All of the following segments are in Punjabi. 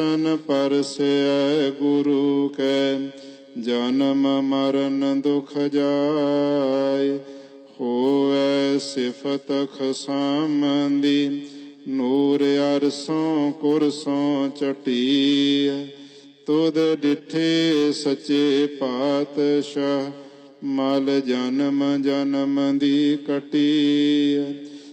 ਤਨ ਪਰਸੈ ਗੁਰੂ ਕੈ, ਜਨਮ ਮਰਨ ਦੁਖ ਜਾਏ। ਹੋਵੇ ਸਿਫਤ ਖਸਾਮੰਦੀ, ਨੂਰ ਅਰਸੋਂ ਕੁਰਸੋਂ ਚਟੀ ਤੁਦ ਡਿਠੇ ਸੱਚੇ ਪਾਤਸ਼ਾਹ, ਮਲ ਜਨਮ ਜਨਮ ਦੀ ਕਟੀ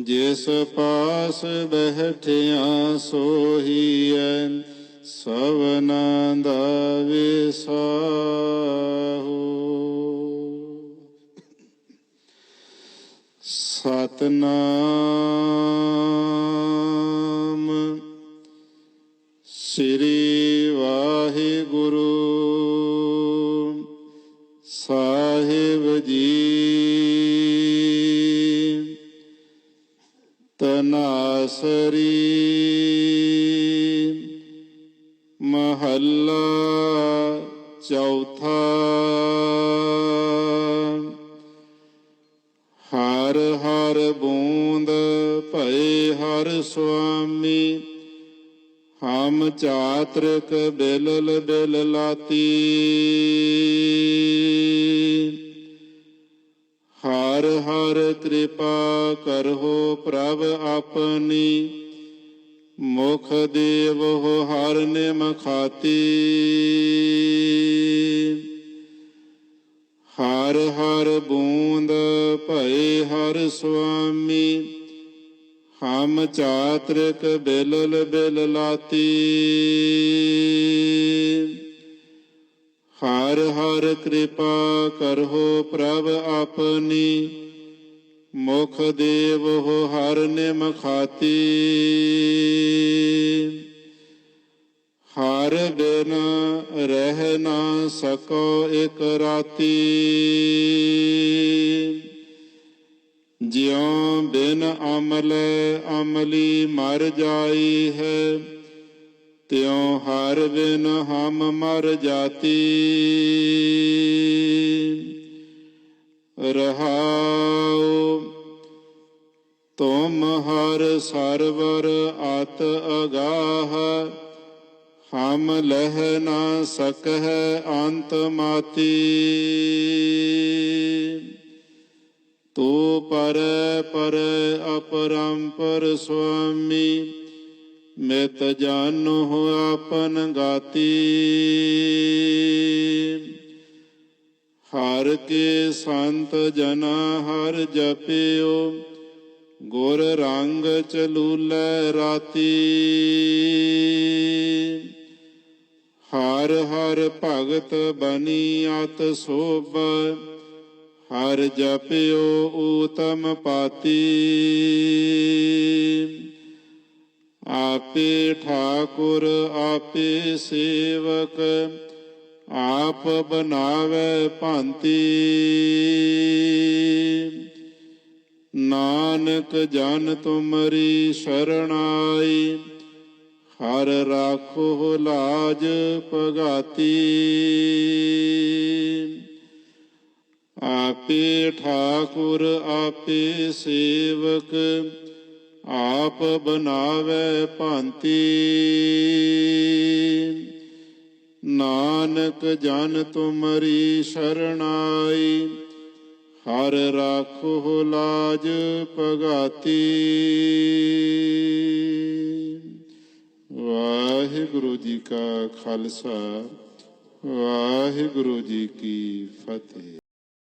ਜਿਸ ਪਾਸ ਬਹਿਠਿਆ ਸੋਹੀਐ ਸਵਨਾ ਦਾ ਵਿਸਾਹੂ। ਸਤਨਾਮ ਸ੍ਰੀ ਵਾਹਿਗੁਰੂ। ਸਾਹਿਬ ਜੀ ਤਨਾਸਰੀ ਮਹੱਲਾ ਚੌਥਾ ਹਰ ਹਰ ਬੂੰਦ ਭਏ ਹਰ ਸੁਆਮੀ ਹਮ ਚਾਤ੍ਰਿਕ ਬਿਲਲ ਬਿਲ ਲਾਤੀ ਹਰ ਹਰ ਕਿਰਪਾ ਕਰਹੁ ਪ੍ਰਭ ਆਪਣੀ। ਮੁਖ ਦੇਵੋ ਹਰ ਨਿਮ ਖਾਤੀ। ਹਰ ਹਰ ਬੂੰਦ ਭਏ ਹਰ ਸੁਆਮੀ। ਹਮ ਚਾਤ੍ਰਿਕ ਬਿਲਲ ਬਿਲ ਲਾਤੀ। ਹਰ ਹਰ ਕਿਰਪਾ ਕਰਹੁ ਪ੍ਰਭ ਆਪਣੀ। ਮੁਖ ਦੇਵ ਹੋ ਹਰ ਨਿਮ ਖਾਤੀ ਹਰ ਬਿਨ ਰਹਿ ਨਾ ਸਕੋ ਇਕ ਰਾਤੀ। ਜਿਉ ਬਿਨ ਅਮਲ ਅਮਲੀ ਮਰ ਜਾਈ ਹੈ, ਤਿਉ ਹਰ ਬਿਨ ਹਮ ਮਰ ਜਾਤੀ। ਰਹਾਉ। ਤੁਮ ਹਰ ਸਰਵਰ ਆਤ ਅਗਾਹ। ਹਮ ਲਹਿ ਨਾ ਸਕਹਿ ਅੰਤ ਮਾਤੀ ਤੂ ਪਰ ਪਰ ਅਪਰੰਪਰ ਸੁਆਮੀ, ਮਿਤ ਜਾਨੁ ਆਪਨ ਗਾਤੀ। ਹਰ ਕੇ ਸੰਤ ਜਨਾ ਹਰ ਜਪਿਓ, ਗੁਰ ਰੰਗ ਚਲੂਲੇ ਰਾਤੀ। ਹਰ ਹਰ ਭਗਤ ਬਨੀ ਅਤ ਸੋਭ, ਹਰ ਜਪਿਓ ਊਤਮ ਪਾਤੀ। ਆਪੇ ਠਾਕੁਰ, ਆਪੇ ਸੇਵਕ ਆਪ ਬਨਾਵੇ ਭਾਂਤੀ। ਨਾਨਕ ਜਨ ਤੁਮਰੀ ਸ਼ਰਣਾਈ, ਹਰ ਰਾਖੋ ਲਾਜ ਪਗਾਤੀ ਆਪੇ ਠਾਕੁਰ, ਆਪੇ ਸੇਵਕ, ਆਪ ਬਨਾਵੇ ਭਾਂਤੀ। ਨਾਨਕ ਜਨ ਤੁਮਰੀ ਸ਼ਰਣਾਈ, ਹਰ ਰਾਖੋ ਲਾਜ ਪਗਾਤੀ ਵਾਹਿਗੁਰੂ ਜੀ ਕਾ ਖਾਲਸਾ, ਵਾਹਿਗੁਰੂ ਜੀ ਕੀ ਫਤਿਹ।